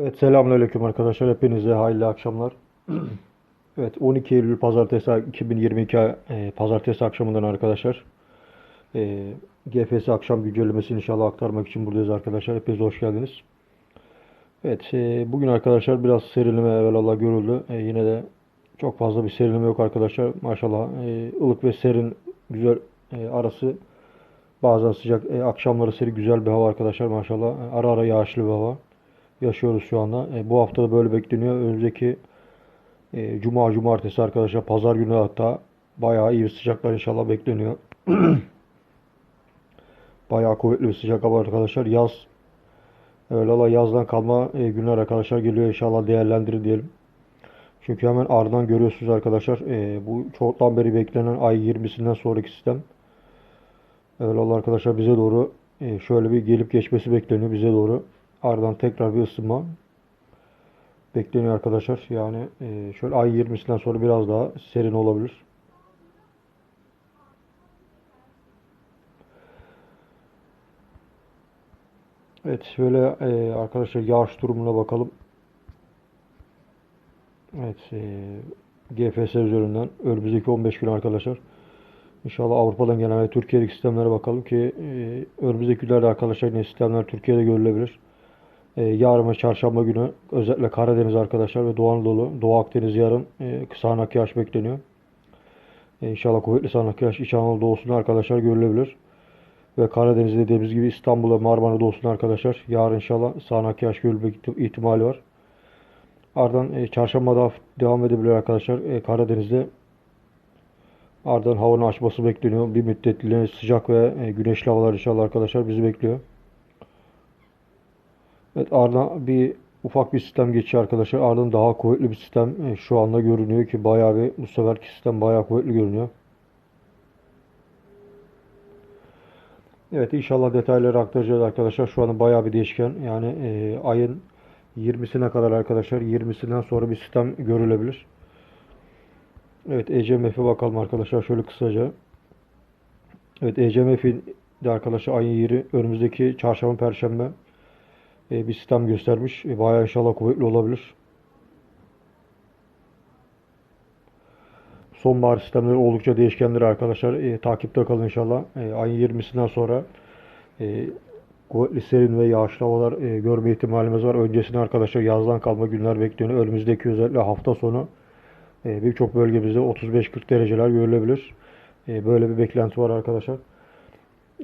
Evet selamünaleyküm arkadaşlar. Hepinize hayırlı akşamlar. Evet 12 Eylül Pazartesi 2022 e, Pazartesi akşamından arkadaşlar. E, GFS akşam güncellemesini inşallah aktarmak için buradayız arkadaşlar. Hepiniz hoş geldiniz. Evet e, bugün arkadaşlar biraz serinleme evvelallah görüldü. E, yine de çok fazla bir serinleme yok arkadaşlar. Maşallah e, ılık ve serin güzel e, arası bazen sıcak e, akşamları serin güzel bir hava arkadaşlar maşallah. E, Ara ara yağışlı bir hava yaşıyoruz şu anda. E, bu hafta da böyle bekleniyor. Önümüzdeki e, Cuma, Cumartesi arkadaşlar Pazar günü hatta bayağı iyi bir sıcaklar inşallah bekleniyor. bayağı kuvvetli bir sıcak hava arkadaşlar. Yaz öyle Allah yazdan kalma e, günler arkadaşlar geliyor inşallah değerlendirin diyelim. Çünkü hemen ardından görüyorsunuz arkadaşlar e, bu çoktan beri beklenen ay 20'sinden sonraki sistem. Öyle arkadaşlar bize doğru e, şöyle bir gelip geçmesi bekleniyor bize doğru. Ardından tekrar bir ısınma bekleniyor arkadaşlar. Yani e, şöyle ay 20'sinden sonra biraz daha serin olabilir. Evet şöyle e, arkadaşlar yağış durumuna bakalım. Evet e, GFS üzerinden önümüzdeki 15 gün arkadaşlar. İnşallah Avrupa'dan gelen ve Türkiye'deki sistemlere bakalım ki e, önümüzdeki günlerde arkadaşlar yine sistemler Türkiye'de görülebilir. E, yarın ve çarşamba günü özellikle Karadeniz arkadaşlar ve Doğu Anadolu, Doğu Akdeniz yarın e, sağanak yağış bekleniyor. E, inşallah kuvvetli sağanak yağış İç Anadolu doğusunda arkadaşlar görülebilir. Ve Karadeniz dediğimiz gibi İstanbul'a Marmara doğusunda arkadaşlar yarın inşallah sağanak yağış görülme ihtimali var. Ardından e, çarşamba da devam edebilir arkadaşlar. E, Karadeniz'de ardından havanın açması bekleniyor. Bir müddetliğine sıcak ve e, güneşli havalar inşallah arkadaşlar bizi bekliyor. Evet ardından bir ufak bir sistem geçiyor arkadaşlar. Ardından daha kuvvetli bir sistem e, şu anda görünüyor ki bayağı bir bu seferki sistem bayağı kuvvetli görünüyor. Evet inşallah detayları aktaracağız arkadaşlar. Şu anda bayağı bir değişken. Yani e, ayın 20'sine kadar arkadaşlar 20'sinden sonra bir sistem görülebilir. Evet ECMF'e bakalım arkadaşlar şöyle kısaca. Evet ECMF'in de arkadaşlar ayın yeri önümüzdeki çarşamba perşembe bir sistem göstermiş. E, bayağı inşallah kuvvetli olabilir. Sonbahar sistemleri oldukça değişkendir arkadaşlar. E, takipte kalın inşallah. E, ayın 20'sinden sonra e, kuvvetli serin ve yağışlı havalar e, görme ihtimalimiz var. Öncesinde arkadaşlar yazdan kalma günler bekleniyor. Önümüzdeki özellikle hafta sonu e, birçok bölgemizde 35-40 dereceler görülebilir. E, böyle bir beklenti var arkadaşlar.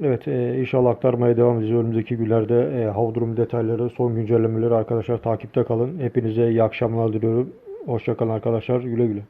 Evet e, inşallah aktarmaya devam edeceğiz. Önümüzdeki günlerde e, hava durum detayları, son güncellemeleri arkadaşlar takipte kalın. Hepinize iyi akşamlar diliyorum. Hoşçakalın arkadaşlar. Güle güle.